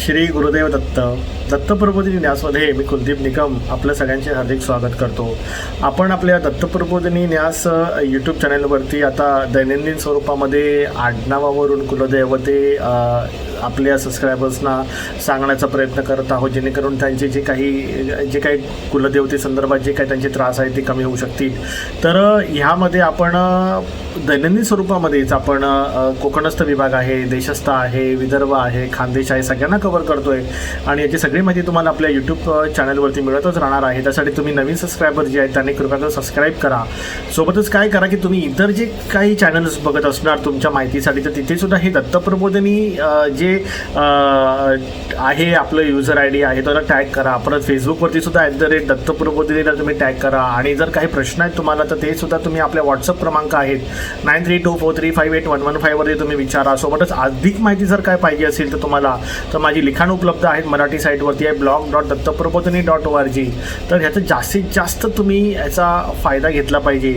श्री गुरुदेव दत्त दत्तप्रबोधिनी न्यासमध्ये मी कुलदीप निकम आपलं सगळ्यांचे हार्दिक स्वागत करतो. आपण आपल्या दत्तप्रबोधिनी न्यास यूट्यूब चॅनलवरती आता दैनंदिन स्वरूपामध्ये आडनावावरून कुलदैवते आपल्या सबस्क्रायबर्सना सांगण्याचा प्रयत्न करत आहोत जेणेकरून त्यांचे जे काही जे काही कुलदेवते संदर्भात जे काही त्यांचे त्रास आहेत ते कमी होऊ शकतील. तर ह्यामध्ये आपण दैनंदिन स्वरूपामध्येच आपण कोकणस्थ विभाग आहे देशस्थ आहे विदर्भ आहे खानदेश आहे सगळ्यांना कव्हर करतोय. आणि याची सगळी माहिती तुम्हाला आपल्या यूट्यूब चॅनलवरती मिळतच राहणार आहे. त्यासाठी तुम्ही नवीन सबस्क्रायबर जे आहेत त्यांनी कृपया सबस्क्राईब करा. सोबतच काय करा की तुम्ही इतर जे काही चॅनल्स बघत असणार तुमच्या माहितीसाठी तर तिथे सुद्धा हे दत्तप्रबोधनी जे आहे आपलं युजर आय डी आहे त्याला टॅग करा. परत फेसबुकवरती सुद्धा ॲट द रेट दत्तप्रबोधिनीला तुम्ही टॅग करा. आणि जर काही प्रश्न आहेत तुम्हाला तर ते सुद्धा तुम्ही आपल्या व्हॉट्सअप क्रमांक आहेत. Nine three two four three five eight one one फायवरती तुम्ही विचारा सोबतच अधिक माहिती जर काय पाहिजे असेल तर तुम्हाला तर माझी लिखाण उपलब्ध आहेत मराठी साईटवर साईटवरती आहे blog dot Dattaprabodhini dot O R G तर ह्याचा जास्तीत जास्त तुम्ही याचा फायदा घेतला पाहिजे.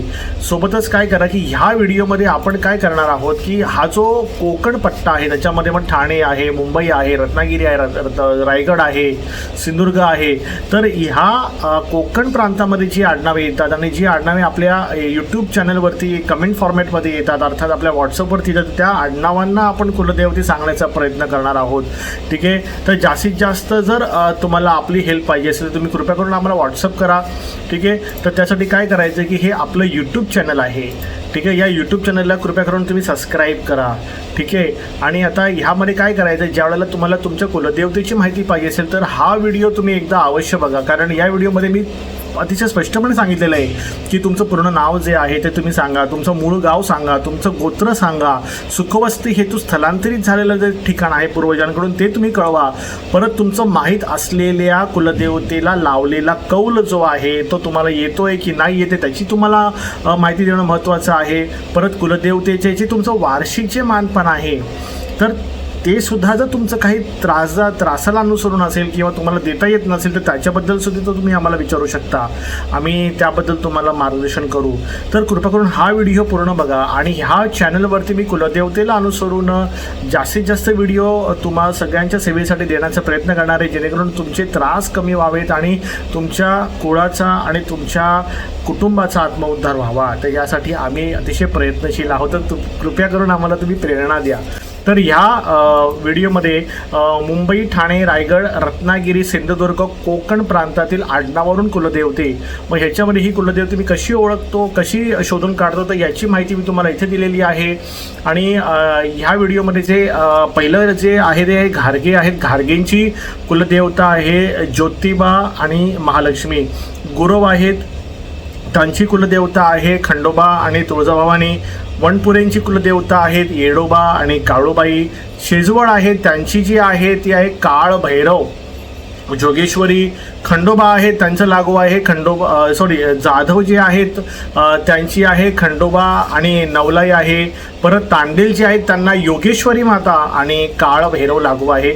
सोबतच काय करा की ह्या व्हिडिओमध्ये आपण काय करणार आहोत की हा जो कोकण पट्टा आहे त्याच्यामध्ये मग ठाणे आहे मुंबई आहे रत्नागिरी आहे रत- रायगड आहे सिंधुदुर्ग आहे. तर ह्या कोकण प्रांतामध्ये जी आडनावे येतात आणि जी आडनावे आपल्या यूट्यूब चॅनलवरती कमेंट फॉर्मॅटमध्ये येतात अर्थात आपल्या व्हॉट्सअपवरती येतात त्या आडनावांना आपण कुलदेवती सांगण्याचा प्रयत्न करणार आहोत. ठीक आहे? तर जास्तीत जास्त जर तुम्हाला आपली हेल्प पाहिजे असेल तर तुम्ही कृपया करून आम्हाला व्हॉट्सअप करा. ठीक आहे? तर त्यासाठी काय करायचं की हे आपलं यूट्यूब चॅनल आहे. ठीक आहे? या यूट्यूब चॅनलला कृपया करून तुम्ही सबस्क्राईब करा. ठीक आहे? आणि आता ह्यामध्ये काय करायचं ज्या वेळेला तुम्हाला तुमच्या कुलदेवतेची माहिती पाहिजे असेल तर हा व्हिडिओ तुम्ही एकदा अवश्य बघा. कारण या व्हिडिओमध्ये मी अतिशय स्पष्टपणे सांगितलेलं आहे की तुमचं पूर्ण नाव जे आहे ते तुम्ही सांगा तुमचं मूळ गाव सांगा तुमचं गोत्र सांगा. सुखवस्ती हेतू स्थलांतरित झालेलं जे ठिकाण आहे पूर्वजांकडून ते तुम्ही कळवा. परत तुमचं माहीत असलेल्या कुलदेवतेला लावलेला कौल जो आहे तो तुम्हाला येतोय की नाही येते त्याची तुम्हाला माहिती देणं महत्त्वाचं आहे. परत कुलदेवतेचे जे तुमचं वार्षिक जे मानपण आहे तर ते सुद्धा जर तुमचं काही त्रासा त्रासाला अनुसरून असेल किंवा तुम्हाला देता येत नसेल तर त्याच्याबद्दल सुद्धा तुम्ही आम्हाला विचारू शकता. आम्ही त्याबद्दल तुम्हाला मार्गदर्शन करू. तर कृपा करून हा व्हिडिओ पूर्ण बघा आणि ह्या चॅनलवरती मी कुलदेवतेला अनुसरून जास्तीत जास्त व्हिडिओ तुम्हा सगळ्यांच्या सेवेसाठी देण्याचा प्रयत्न करणार आहे. जेणेकरून तुमचे त्रास कमी व्हावेत आणि तुमच्या कुळाचा आणि तुमच्या कुटुंबाचा आत्मउद्धार व्हावा. तर यासाठी आम्ही अतिशय प्रयत्नशील आहोत. तर तु- कृपया करून आम्हाला तुम्ही प्रेरणा द्या. तर ह्या व्हिडिओमध्ये मुंबई ठाणे रायगड रत्नागिरी सिंधुदुर्ग कोकण प्रांतातील आडनावरून कुलदेवते मग ह्याच्यामध्ये ही कुलदेवते मी कशी ओळखतो कशी शोधून काढतो तर याची माहिती मी तुम्हाला इथे दिलेली आहे. आणि ह्या व्हिडिओमध्ये जे पहिलं जे आहे ते घारगे आहेत. घारगेंची कुलदेवता आहे ज्योतिबा आणि महालक्ष्मी. गुरव आहेत त्यांची कुलदेवता आहे खंडोबा आणि तुळजाभवानी. वणपुरेंची कुलदेवता आहेत येडोबा आणि काळूबाई. शेजवळ आहे त्यांची जी आहे ती आहे काळ भैरव जोगेश्वरी खंडोबा आहे त्यांचं लागू आहे खंडोबा सॉरी जाधव जे आहेत त्यांची आहे खंडोबा आणि नवलाई आहे. परत तांडेल जे आहेत त्यांना योगेश्वरी माता आणि काळ भैरव लागू आहे.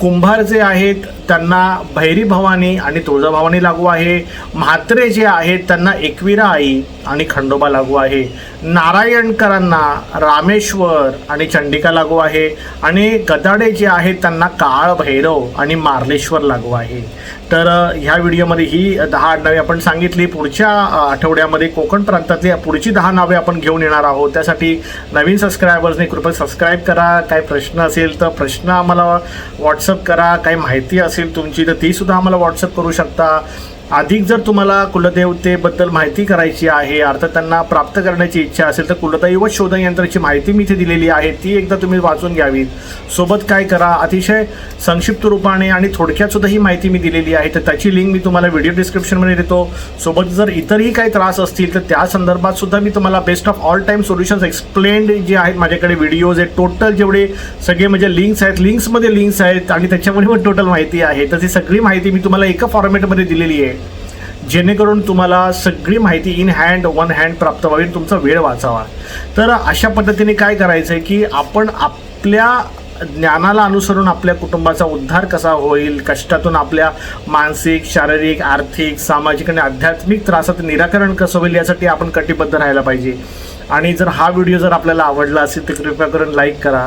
कुंभार जे आहेत त्यांना भैरी भवानी आणि तुळजाभवानी लागू आहे. म्हात्रे जे आहेत त्यांना एकविरा आई आणि खंडोबा लागू आहे. नारायणकरांना रामेश्वर आणि चंडिका लागू आहे. आणि गदाडे जे आहेत त्यांना काळ भैरव आणि मार्लेश्वर लागू आहे. तर ह्या व्हिडिओमध्ये ही दहा नावे आपण सांगितली. पुढच्या आठवड्यामध्ये कोकण प्रांतातली पुढची दहा नावे आपण घेऊन येणार आहोत. त्यासाठी नवीन सबस्क्रायबर्सने कृपया सबस्क्राईब करा. काय प्रश्न असेल तर प्रश्न आम्हाला व्हॉट्सअप करा. काही माहिती असेल तुमची तर ती सुद्धा आम्हाला व्हॉट्सअप करू शकता. अधिक जर तुम्हाला कुलदेवतेबद्दल माहिती करायची आहे अर्थात त्यांना प्राप्त करण्याची इच्छा असेल तर कुलदैव शोधन यंत्राची माहिती मी इथे दिलेली आहे. ती एकदा तुम्ही वाचून घ्यावी सोबत काय करा अतिशय संक्षिप्त रूपाने आणि थोडक्यात सुद्धा ही माहिती मी दिलेली आहे तर त्याची लिंक मी तुम्हाला व्हिडिओ डिस्क्रिप्शनमध्ये देतो. सोबत जर इतरही काही त्रास असतील तर त्या संदर्भात सुद्धा मी तुम्हाला best of all time solutions explained जे आहेत माझ्याकडे व्हिडिओज आहेत. टोटल जेवढे सगळे म्हणजे लिंक्स आहेत लिंक्समध्ये लिंक्स आहेत आणि त्याच्यामध्ये पण टोटल माहिती आहे. तर ती सगळी माहिती मी तुम्हाला एका फॉर्मॅटमध्ये दिलेली आहे. जेणेकरून तुम्हाला सगळी माहिती इन हँड वन हँड प्राप्त व्हावी तुमचा वेळ वाचावा. तर अशा पद्धतीने काय करायचं आहे की आपण आपल्या ज्ञानाला अनुसरून आपल्या कुटुंबाचा उद्धार कसा होईल कष्टातून आपल्या मानसिक शारीरिक आर्थिक सामाजिक आणि आध्यात्मिक त्रासाचं निराकरण कसं होईल यासाठी आपण कटिबद्ध राहायला पाहिजे. आणि जर हा व्हिडिओ जर आपल्याला आवडला असेल तर कृपया करून लाईक करा.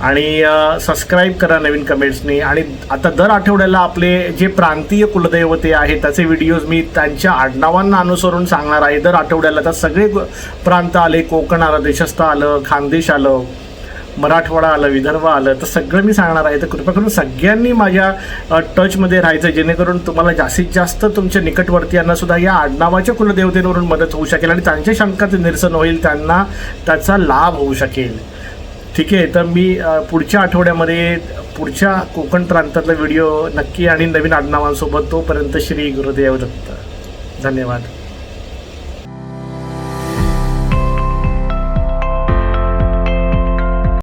आणि सबस्क्राईब करा नवीन कमेंट्सनी आणि आता दर आठवड्याला आपले जे प्रांतीय कुलदैवते आहेत त्याचे व्हिडिओज मी त्यांच्या आडनावांना अनुसरून सांगणार आहे. दर आठवड्याला तर सगळे प्रांत आले कोकण आलं देशस्थ आलं खानदेश आलं. मराठवाडा आलं विदर्भ आलं तर सगळं मी सांगणार आहे. तर कृपया करून सगळ्यांनी माझ्या टचमध्ये राहायचं जेणेकरून तुम्हाला जास्तीत जास्त तुमच्या निकटवर्तीयांना सुद्धा या आडनावाच्या कुलदेवतेवरून मदत होऊ शकेल आणि त्यांच्या शंकाचं निरसन होईल त्यांना त्याचा लाभ होऊ शकेल. ठीक आहे? तर मी पुढच्या आठवड्यामध्ये पुढच्या कोकण प्रांतातला व्हिडिओ नक्की आणि नवीन आडनावांसोबत तोपर्यंत श्री गुरुदेव दत्त. धन्यवाद.